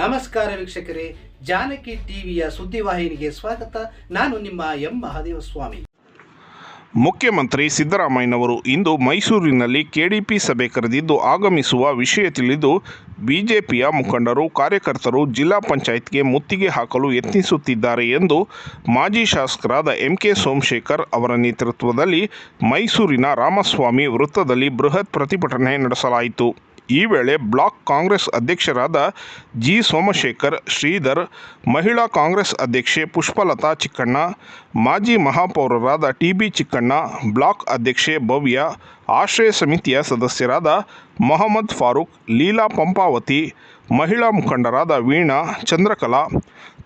ನಮಸ್ಕಾರ ವೀಕ್ಷಕರೇ, ಜಾನಕಿ ಟಿವಿಯ ಸುದ್ದಿವಾಹಿನಿಗೆ ಸ್ವಾಗತ. ನಾನು ನಿಮ್ಮ ಎಂ ಮಹಾದೇವ ಸ್ವಾಮಿ ಮುಖ್ಯಮಂತ್ರಿ ಸಿದ್ದರಾಮಯ್ಯನವರು ಇಂದು ಮೈಸೂರಿನಲ್ಲಿ ಕೆಡಿಪಿ ಸಭೆ ಕರೆದಿದ್ದು ಆಗಮಿಸುವ ವಿಷಯ ತಿಳಿದು ಬಿಜೆಪಿಯ ಮುಖಂಡರು, ಕಾರ್ಯಕರ್ತರು ಜಿಲ್ಲಾ ಪಂಚಾಯತ್ಗೆ ಮುತ್ತಿಗೆ ಹಾಕಲು ಯತ್ನಿಸುತ್ತಿದ್ದಾರೆ ಎಂದು ಮಾಜಿ ಶಾಸಕರಾದ ಎಂ ಕೆ ಸೋಮಶೇಖರ್ ಅವರ ನೇತೃತ್ವದಲ್ಲಿ ಮೈಸೂರಿನ ರಾಮಸ್ವಾಮಿ ವೃತ್ತದಲ್ಲಿ ಬೃಹತ್ ಪ್ರತಿಭಟನೆ ನಡೆಸಲಾಯಿತು. ಈ ವೇಳೆ ಬ್ಲಾಕ್ ಕಾಂಗ್ರೆಸ್ ಅಧ್ಯಕ್ಷರಾದ ಜಿ ಸೋಮಶೇಖರ್, ಶ್ರೀಧರ್, ಮಹಿಳಾ ಕಾಂಗ್ರೆಸ್ ಅಧ್ಯಕ್ಷೆ ಪುಷ್ಪಲತಾ ಚಿಕ್ಕಣ್ಣ, ಮಾಜಿ ಮಹಾಪೌರರಾದ ಟಿ ಬಿ ಚಿಕ್ಕಣ್ಣ, ಬ್ಲಾಕ್ ಅಧ್ಯಕ್ಷೆ ಭವ್ಯ, ಆಶ್ರಯ ಸಮಿತಿಯ ಸದಸ್ಯರಾದ ಮೊಹಮ್ಮದ್ ಫಾರೂಕ್, ಲೀಲಾ ಪಂಪಾವತಿ, ಮಹಿಳಾ ಮುಖಂಡರಾದ ವೀಣಾ, ಚಂದ್ರಕಲಾ,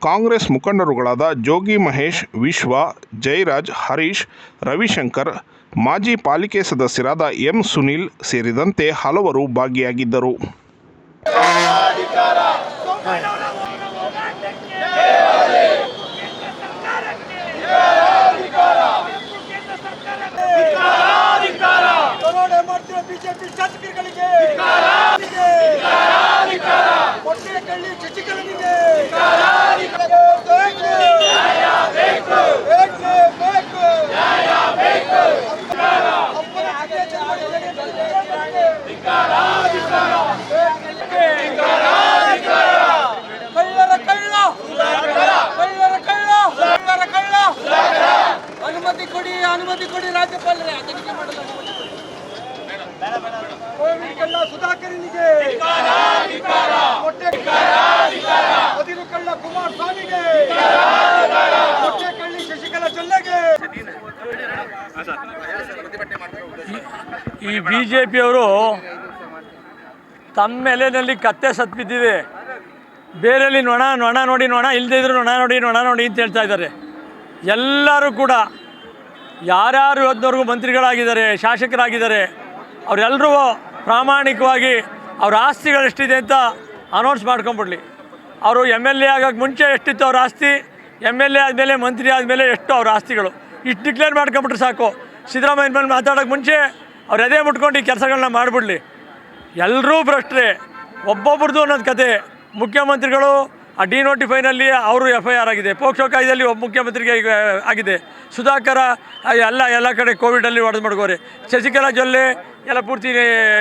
ಕಾಂಗ್ರೆಸ್ ಮುಖಂಡರುಗಳಾದ ಜೋಗಿ ಮಹೇಶ್, ವಿಶ್ವ, ಜೈರಾಜ್, ಹರೀಶ್, ರವಿಶಂಕರ್ ಮಾಜಿ ಪಾಲಿಕೆ ಸದಸ್ಯರಾದ ಎಂ ಸುನಿಲ್ ಸೇರಿದಂತೆ ಹಲವರು ಭಾಗಿಯಾಗಿದ್ದರು ದರೋಡೆ ಮಾಡ್ತಿರೋ ಬಿಜೆಪಿ ಶಾಸಕರುಗಳಿಗೆ ಮೊಟ್ಟೆ ಕಳ್ಳಿ ಶಶಿಕಲನಿಗೆ ಬೇಕು, ಬೇಕು. ಅಪ್ಪನ ಅತ್ಯಾಚಾರ ಕಳ್ಳರ ಕಳ್ಳ ಕಳ್ಳರ ಕಳ್ಳ ಕಳ್ಳರ ಕಳ್ಳ ಅನುಮತಿ ಕೊಡಿ ಅನುಮತಿ ಕೊಡಿ ರಾಜ್ಯಪಾಲರೇ ತನಿಖೆ ಮಾಡಲ್ಲ ಕೋವಿಡ್ ಕಳ್ಳ ಸುಧಾಕರನಿಗೆ. ಮೊಟ್ಟೆ ಅದಿರು ಕಳ್ಳ ಕುಮಾರಸ್ವಾಮಿಗೆ. ಮೊಟ್ಟೆ ಕಳ್ಳಿ ಶಶಿಕಲಾ ಜೊಲ್ಲೆಗೆ ಈ ಬಿ ಜೆ ಪಿಯವರು ತಮ್ಮ ಎಲೆನಲ್ಲಿ ಕತ್ತೆ ಸತ್ ಬಿದ್ದಿದೆ ಬೇರೆಯಲ್ಲಿ ನೊಣ ನೊಣ ನೋಡಿ ನೊಣ ಇಲ್ಲದೇ ಇದ್ರು ನೊಣ ನೋಡಿ ನೊಣ ನೋಡಿ ಅಂತ ಹೇಳ್ತಾ ಇದ್ದಾರೆ. ಎಲ್ಲರೂ ಕೂಡ ಯಾರ್ಯಾರು ಇವತ್ತಿನವರೆಗೂ ಮಂತ್ರಿಗಳಾಗಿದ್ದಾರೆ, ಶಾಸಕರಾಗಿದ್ದಾರೆ ಅವರೆಲ್ಲರೂ ಪ್ರಾಮಾಣಿಕವಾಗಿ ಅವ್ರ ಆಸ್ತಿಗಳು ಎಷ್ಟಿದೆ ಅಂತ ಅನೌನ್ಸ್ ಮಾಡ್ಕೊಂಬಿಡ್ಲಿ. ಅವರು ಎಂ ಎಲ್ ಎ ಆಗೋಕ್ಕೆ ಮುಂಚೆ ಎಷ್ಟಿತ್ತು ಅವ್ರ ಆಸ್ತಿ ಎಂ ಎಲ್ ಎ ಆದಮೇಲೆ, ಮಂತ್ರಿ ಆದಮೇಲೆ ಎಷ್ಟು ಅವ್ರ ಆಸ್ತಿಗಳು. ಇಷ್ಟು ಡಿಕ್ಲೇರ್ ಮಾಡ್ಕೊಂಬಿಟ್ರೆ ಸಾಕು. ಸಿದ್ದರಾಮಯ್ಯ ಮೇಲೆ ಮಾತಾಡೋಕ್ಕೆ ಮುಂಚೆ ಅವ್ರು ಎದೆ ಮುಟ್ಕೊಂಡು ಈ ಕೆಲಸಗಳನ್ನ ಮಾಡಿಬಿಡ್ಲಿ. ಎಲ್ಲರೂ ಭ್ರಷ್ಟರೇ. ಒಬ್ಬೊಬ್ರದ್ದು ಅನ್ನೋದು ಕತೆ. ಮುಖ್ಯಮಂತ್ರಿಗಳು ಆ ಡಿನೋಟಿಫೈನಲ್ಲಿ ಅವರು ಎಫ್ ಐ ಆರ್ ಆಗಿದೆ ಪೋಕ್ಸೋ ಕಾಯ್ದೆಯಲ್ಲಿ ಒಬ್ಬ ಮುಖ್ಯಮಂತ್ರಿಗೆ ಆಗಿದೆ. ಸುಧಾಕರ ಎಲ್ಲ ಎಲ್ಲ ಕಡೆ ಕೋವಿಡಲ್ಲಿ ಹೊಡೆದು ಮಾಡ್ಕೋರಿ ಶಶಿಕಲಾ ಜೊಲ್ಲೆ ಎಲ್ಲ ಪೂರ್ತಿ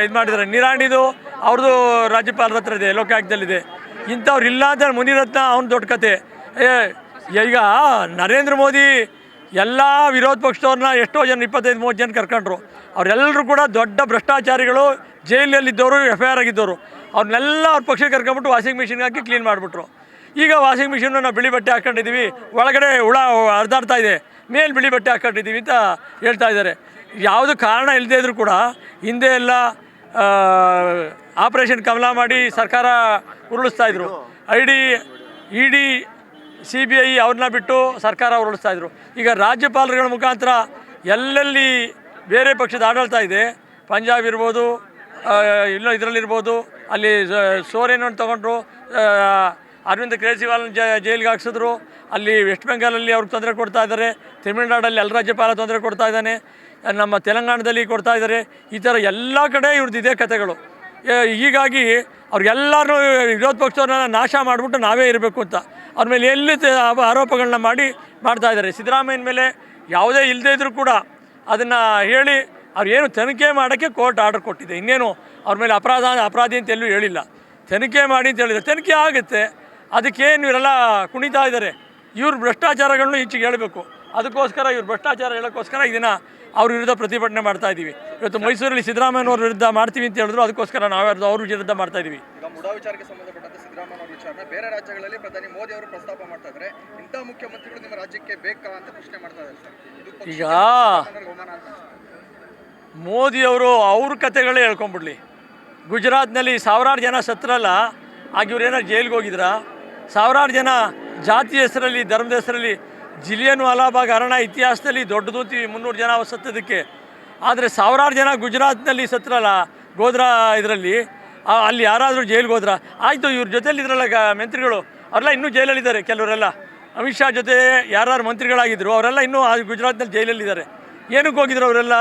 ಇದು ಮಾಡಿದ್ದಾರೆ. ನಿರಾಣಿದು ಅವ್ರದ್ದು ರಾಜ್ಯಪಾಲರ ಹತ್ರ ಇದೆ, ಲೋಕಾಯುಕ್ತದಲ್ಲಿದೆ. ಇಂಥವ್ರು ಇಲ್ಲ ಅಂತ ಮುನಿರತ್ನ ಅವ್ನ ದೊಡ್ಡ ಕತೆ. ಏ ಈಗ ನರೇಂದ್ರ ಮೋದಿ ಎಲ್ಲ ವಿರೋಧ ಪಕ್ಷದವ್ರನ್ನ ಎಷ್ಟೋ ಜನ, ಇಪ್ಪತ್ತೈದು, ಮೂವತ್ತು ಜನ ಕರ್ಕೊಂಡ್ರು. ಅವರೆಲ್ಲರೂ ಕೂಡ ದೊಡ್ಡ ಭ್ರಷ್ಟಾಚಾರಿಗಳು ಜೈಲಲ್ಲಿದ್ದವರು ಎಫ್ ಐ ಆರ್ ಆಗಿದ್ದವರು ಅವ್ರನ್ನೆಲ್ಲ ಅವ್ರ ಪಕ್ಷಕ್ಕೆ ಕರ್ಕೊಂಬಿಟ್ಟು ವಾಷಿಂಗ್ ಮಿಷಿನ್ಗೆ ಹಾಕಿ ಕ್ಲೀನ್ ಮಾಡಿಬಿಟ್ರು. ಈಗ ವಾಷಿಂಗ್ ಮಿಷಿನನ್ನು ನಾವು ಬಿಳಿ ಬಟ್ಟೆ ಹಾಕ್ಕೊಂಡಿದ್ದೀವಿ. ಒಳಗಡೆ ಹುಳ ಹರಿದಾಡ್ತಾ ಇದೆ. ಮೇಲೆ ಬಿಳಿ ಬಟ್ಟೆ ಹಾಕೊಂಡಿದ್ದೀವಿ ಅಂತ ಹೇಳ್ತಾ ಇದ್ದಾರೆ. ಯಾವುದು ಕಾರಣ ಇಲ್ಲದೇ ಇದ್ರೂ ಕೂಡ ಹಿಂದೆ ಎಲ್ಲ ಆಪರೇಷನ್ ಕಮಲ ಮಾಡಿ ಸರ್ಕಾರ ಉರುಳಿಸ್ತಾ ಇದ್ರು. I D E D C B I ಅವ್ರನ್ನ ಬಿಟ್ಟು ಸರ್ಕಾರ ಉರುಳಿಸ್ತಾ ಇದ್ರು. ಈಗ ರಾಜ್ಯಪಾಲರುಗಳ ಮುಖಾಂತರ ಎಲ್ಲೆಲ್ಲಿ ಬೇರೆ ಪಕ್ಷದ ಆಡಳಿತ ಇದೆ, ಪಂಜಾಬ್ ಇರ್ಬೋದು ಇಲ್ಲ ಇದರಲ್ಲಿರ್ಬೋದು, ಅಲ್ಲಿ ಸೋರೇನನ್ನು ತಗೊಂಡ್ರು ಅರವಿಂದ್ ಜ ಜೈಲಿಗೆ ಹಾಕ್ಸಿದ್ರು. ಅಲ್ಲಿ ವೆಸ್ಟ್ ಬೆಂಗಾಲಲ್ಲಿ ಅವ್ರಿಗೆ ತೊಂದರೆ ಕೊಡ್ತಾ ಇದ್ದಾರೆ. ತಮಿಳ್ನಾಡಲ್ಲಿ ಎಲ್ಲ ರಾಜ್ಯಪಾಲ ತೊಂದರೆ ಕೊಡ್ತಾ ಇದ್ದಾನೆ. ನಮ್ಮ ತೆಲಂಗಾಣದಲ್ಲಿ ಕೊಡ್ತಾ ಇದ್ದಾರೆ. ಈ ಥರ ಎಲ್ಲ ಕಡೆ ಇವ್ರದ್ದು ಇದೇ ಕಥೆಗಳು ಹೀಗಾಗಿ ಅವ್ರಿಗೆಲ್ಲರೂ ವಿರೋಧ ಪಕ್ಷವ್ರನ್ನ ನಾಶ ಮಾಡಿಬಿಟ್ಟು ನಾವೇ ಇರಬೇಕು ಅಂತ. ಅವ್ರ ಮೇಲೆ ಎಲ್ಲಿ ಆರೋಪಗಳನ್ನ ಮಾಡಿ, ಮಾಡ್ತಾ ಇದ್ದಾರೆ. ಸಿದ್ದರಾಮಯ್ಯನ ಮೇಲೆ ಯಾವುದೇ ಇಲ್ಲದೇ ಇದ್ದರೂ ಕೂಡ ಅದನ್ನು ಹೇಳಿ ಅವ್ರು ಏನು ತನಿಖೆ ಮಾಡೋಕ್ಕೆ ಕೋರ್ಟ್ ಆರ್ಡರ್ ಕೊಟ್ಟಿದೆ. ಇನ್ನೇನು ಅವ್ರ ಮೇಲೆ ಅಪರಾಧ, ಅಪರಾಧಿ ಅಂತ ಎಲ್ಲೂ ಹೇಳಿಲ್ಲ. ತನಿಖೆ ಮಾಡಿ ಅಂತ ಹೇಳಿದ್ರೆ ತನಿಖೆ ಆಗುತ್ತೆ. ಅದಕ್ಕೇನು ಇವರೆಲ್ಲ ಕುಣಿತಾ ಇದ್ದಾರೆ. ಇವ್ರ ಭ್ರಷ್ಟಾಚಾರಗಳನ್ನು ಹೆಚ್ಚಿಗೆ ಹೇಳಬೇಕು. ಅದಕ್ಕೋಸ್ಕರ ಇವ್ರು ಭ್ರಷ್ಟಾಚಾರ ಹೇಳೋಕ್ಕೋಸ್ಕರ ದಿನ ಅವ್ರ ವಿರುದ್ಧ ಪ್ರತಿಭಟನೆ ಮಾಡ್ತಾ ಇದ್ದೀವಿ. ಇವತ್ತು ಮೈಸೂರಲ್ಲಿ ಸಿದ್ದರಾಮಯ್ಯನವ್ರ ವಿರುದ್ಧ ಮಾಡ್ತೀವಿ ಅಂತ ಹೇಳಿದ್ರು ಅದಕ್ಕೋಸ್ಕರ ನಾವು ಅವ್ರ ವಿರುದ್ಧ ಮಾಡ್ತಾ ಇದ್ದೀವಿ. ಈಗ ಮುಡಾ ವಿಚಾರಕ್ಕೆ ಸಂಬಂಧಪಟ್ಟಂತೆ ಸಿದ್ದರಾಮಯ್ಯ ಅವರ ವಿಚಾರನ ಬೇರೆ ರಾಜ್ಯಗಳಲ್ಲಿ ಪ್ರಧಾನಿ ಮೋದಿ ಅವರು ಪ್ರಸ್ತಾಪ ಮಾಡ್ತಾ ಇದ್ದಾರೆ. ಇಂಥ ಮುಖ್ಯಮಂತ್ರಿಗಳು ನಿಮ್ಮ ರಾಜ್ಯಕ್ಕೆ ಬೇಕಾ ಅಂತ ಪ್ರಶ್ನೆ ಮಾಡ್ತಾ ಇದ್ದಾರೆ ಸರ್. ಈಗ ಮೋದಿ ಅವರು ಅವ್ರ ಕತೆಗಳೇ ಹೇಳ್ಕೊಂಬಿಡ್ಲಿ. ಗುಜರಾತ್ನಲ್ಲಿ ಸಾವಿರಾರು ಜನ ಸತ್ರಲ್ಲ ಆಗ ಇವ್ರೇನಾರು ಜೈಲಿಗೆ ಹೋಗಿದ್ರಾ? ಸಾವಿರಾರು ಜನ ಜಾತಿ ಹೆಸರಲ್ಲಿ, ಧರ್ಮದ ಹೆಸರಲ್ಲಿ ಜಿಲಿಯನ್ ವಾಲಾಬಾಗ್ ಅರಣ ಇತಿಹಾಸದಲ್ಲಿ ದೊಡ್ಡದು ಮುನ್ನೂರು ಜನ ಸತ್ತದಕ್ಕೆ. ಆದರೆ ಸಾವಿರಾರು ಜನ ಗುಜರಾತ್ನಲ್ಲಿ ಸತ್ತರಲ್ಲ ಗೋದ್ರಾ ಇದರಲ್ಲಿ? ಅಲ್ಲಿ ಯಾರಾದರೂ ಜೈಲಿಗೆ ಹೋದ್ರ? ಆಯಿತು, ಇವ್ರ ಜೊತೆಲಿ ಇದ್ರಲ್ಲ ಗ, ಮಂತ್ರಿಗಳು. ಅವರೆಲ್ಲ ಇನ್ನೂ ಜೈಲಲ್ಲಿದ್ದಾರೆ ಕೆಲವರೆಲ್ಲ. ಅಮಿತ್ ಶಾ ಜೊತೆ ಯಾರು ಮಂತ್ರಿಗಳಾಗಿದ್ದರು ಅವರೆಲ್ಲ ಇನ್ನೂ ಆ ಗುಜರಾತ್ನಲ್ಲಿ ಜೈಲಲ್ಲಿದ್ದಾರೆ. ಏನಕ್ಕೆ ಹೋಗಿದ್ರು ಅವರೆಲ್ಲ?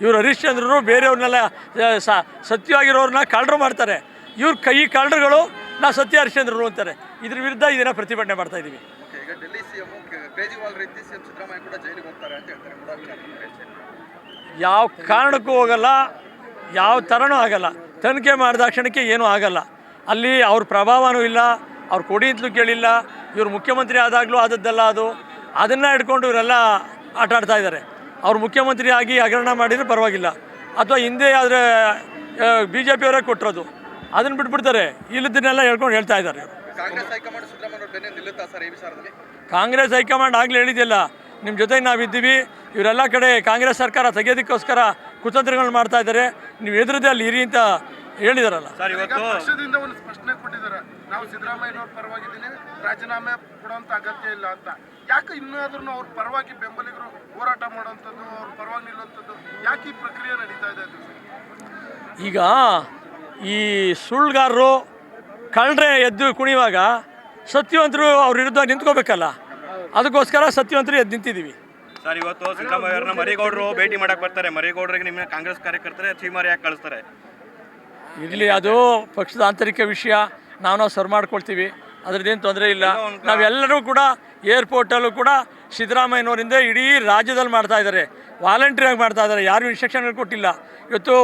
ಇವರು ಹರಿಶ್ಚಂದ್ರರು ಬೇರೆಯವ್ರನ್ನೆಲ್ಲ ಸತ್ಯವಾಗಿರೋರನ್ನ ಕಳ್ಳರು ಮಾಡ್ತಾರೆ. ಇವ್ರ ಕೈ, ಕಳ್ಳರುಗಳು ನಾ ಸತ್ಯ ಹರಿಶ್ಚಂದ್ರರು ಅಂತಾರೆ. ಇದ್ರ ವಿರುದ್ಧ ಇದನ್ನ ಪ್ರತಿಭಟನೆ ಮಾಡ್ತಾ ಇದ್ದೀವಿ. ಓಕೆ ಈಗ ಡೆಲ್ಲಿ ಸಿಎಂ ಕೇಜ್ರಿವಾಲ್ ರೀತಿ ಸಿಎಂ ಸಿದ್ದರಾಮಯ್ಯ ಕೂಡ ಜೈಲಿಗೆ ಹೋಗ್ತಾರೆ ಅಂತ ಹೇಳ್ತಾರೆ. ಯಾವ ಕಾರಣಕ್ಕೂ ಹೋಗಲ್ಲ ಯಾವ ಥರನೂ ಆಗಲ್ಲ. ತನಿಖೆ ಮಾಡಿದ ಕ್ಷಣಕ್ಕೆ ಏನೂ ಆಗಲ್ಲ. ಅಲ್ಲಿ ಅವ್ರ ಪ್ರಭಾವನೂ ಇಲ್ಲ ಅವ್ರ ಕೊಡಿ ಅಂತಲೂ ಕೇಳಿಲ್ಲ ಇವರು ಮುಖ್ಯಮಂತ್ರಿ ಆದಾಗಲೂ ಆದದ್ದಲ್ಲ ಅದು. ಅದನ್ನು ಹಿಡ್ಕೊಂಡು ಇವರೆಲ್ಲ ಆಟ ಆಡ್ತಾ ಇದ್ದಾರೆ. ಅವ್ರು ಮುಖ್ಯಮಂತ್ರಿ ಆಗಿ ಹಗರಣ ಮಾಡಿದರೆ ಪರವಾಗಿಲ್ಲ. ಅಥವಾ ಹಿಂದೆ ಆದರೆ ಬಿ ಜೆ ಪಿಯವರೇ ಕೊಟ್ಟಿರೋದು ಅದನ್ನು ಬಿಟ್ಬಿಡ್ತಾರೆ. ಇಲ್ಲದನ್ನೆಲ್ಲ ಹೇಳ್ಕೊಂಡು ಹೇಳ್ತಾ ಇದ್ದಾರೆ ಇವರು. ಕಾಂಗ್ರೆಸ್ ಹೈಕಮಾಂಡ್ ಸಿದ್ದರಾಮಯ್ಯ ಬೆನ್ನೆ ನಿಲ್ಲುತ್ತಾ ಸರ್ ಈ ವಿಚಾರದಲ್ಲಿ? ಕಾಂಗ್ರೆಸ್ ಹೈಕಮಾಂಡ್ ಆಗಲೇ ಹೇಳಿದ್ಯಲ್ಲ ನಿಮ್ಮ ಜೊತೆಗೆ ನಾವಿದ್ದೀವಿ ಇವರೆಲ್ಲ ಕಡೆ ಕಾಂಗ್ರೆಸ್ ಸರ್ಕಾರ ತೆಗೆಯೋದಕ್ಕೋಸ್ಕರ ಕುತಂತ್ರಗಳು ಮಾಡ್ತಾ ಇದ್ದಾರೆ ನೀವು ಎದುರದೇ ಅಲ್ಲಿ ಇರಿ ಅಂತ ಹೇಳಿದಾರಲ್ಲ. ಈಗ ಪಕ್ಷದಿಂದ ಒಂದು ಸ್ಪಷ್ಟನೆ ಕೊಟ್ಟಿದ್ದಾರೆ. ನಾವು ಸಿದ್ದರಾಮಯ್ಯನವ್ರ ಪರವಾಗಿದ್ದೀನಿ ರಾಜೀನಾಮೆ ಕೊಡುವಂತ ಅಗತ್ಯ ಇಲ್ಲ ಅಂತ. ಯಾಕೆ ಇನ್ನಾದ್ರೂ ಅವ್ರ ಪರವಾಗಿ ಬೆಂಬಲಿಗರು ಹೋರಾಟ ಮಾಡುವಂಥದ್ದು ಅವ್ರ ಪರವಾಗಿ ನಿಲ್ಲುವಂಥದ್ದು ಯಾಕೆ ಈ ಪ್ರಕ್ರಿಯೆ ನಡೀತಾ ಇದೆ ಸರ್? ಈಗ ಈ ಸುಳ್ಳುಗಾರರು ಕಳ್ಳರೆ ಎದ್ದು ಕುಣಿಯುವಾಗ ಸತ್ಯವಂತರು ಅವ್ರ ವಿರುದ್ಧ ನಿಂತ್ಕೋಬೇಕಲ್ಲ. ಅದಕ್ಕೋಸ್ಕರ ಸತ್ಯವಂತರು ಎದ್ದು ನಿಂತಿದ್ದೀವಿ. ಸರ್ ಇವತ್ತು ಸಿದ್ದರಾಮಯ್ಯವ್ರನ್ನ ಮರಿಗೌಡರು ಭೇಟಿ ಮಾಡಕ್ಕೆ ಬರ್ತಾರೆ. ಮರಿಗೌಡರಿಗೆ ನಿಮ್ಮ ಕಾಂಗ್ರೆಸ್ ಕಾರ್ಯಕರ್ತರೆ ಚೀಮಾರಿ ಯಾಕೆ ಕಳಿಸ್ತಾರೆ. ಇರಲಿ ಅದು ಪಕ್ಷದ ಆಂತರಿಕ ವಿಷಯ. ನಾವು ನಾವು ಸರ್ ಮಾಡ್ಕೊಳ್ತೀವಿ. ಅದ್ರದ್ದೇನು ತೊಂದರೆ ಇಲ್ಲ. ನಾವೆಲ್ಲರೂ ಕೂಡ ಏರ್ಪೋರ್ಟಲ್ಲೂ ಕೂಡ ಸಿದ್ದರಾಮಯ್ಯನವರಿಂದ ಇಡೀ ರಾಜ್ಯದಲ್ಲಿ ಮಾಡ್ತಾ ಇದ್ದಾರೆ. ವಾಲಂಟ್ರಿಯಾಗಿ ಮಾಡ್ತಾ ಇದ್ದಾರೆ. ಯಾರು ಇನ್ಸ್ಟ್ರಕ್ಷನ್ಗಳು ಕೊಟ್ಟಿಲ್ಲ. ಇವತ್ತು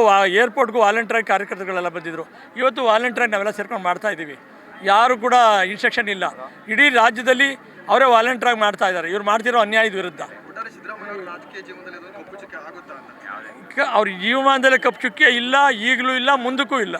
ಏರ್ಪೋರ್ಟ್ಗೂ ವಾಲಂಟ್ರಿಯಾಗಿ ಕಾರ್ಯಕರ್ತರುಗಳೆಲ್ಲ ಬಂದಿದ್ದರು ಇವತ್ತು ವಾಲಂಟ್ರಿಯಾಗಿ ನಾವೆಲ್ಲ ಸೇರ್ಕೊಂಡು ಮಾಡ್ತಾ ಇದ್ದೀವಿ. ಯಾರು ಕೂಡ ಇನ್ಸ್ಟ್ರಕ್ಷನ್ ಇಲ್ಲ. ಇಡೀ ರಾಜ್ಯದಲ್ಲಿ ಅವರೇ ವಾಲಂಟ್ರಿಯಾಗಿ ಮಾಡ್ತಾ ಇದ್ದಾರೆ. ಇವ್ರು ಮಾಡ್ತಿರೋ ಅನ್ಯಾಯದ ವಿರುದ್ಧ. ಅವ್ರ ಜೀವಮಾನದಲ್ಲಿ ಕಪ್ಪು ಚುಕ್ಕೆ ಇಲ್ಲ ಈಗಲೂ ಇಲ್ಲ ಮುಂದಕ್ಕೂ ಇಲ್ಲ.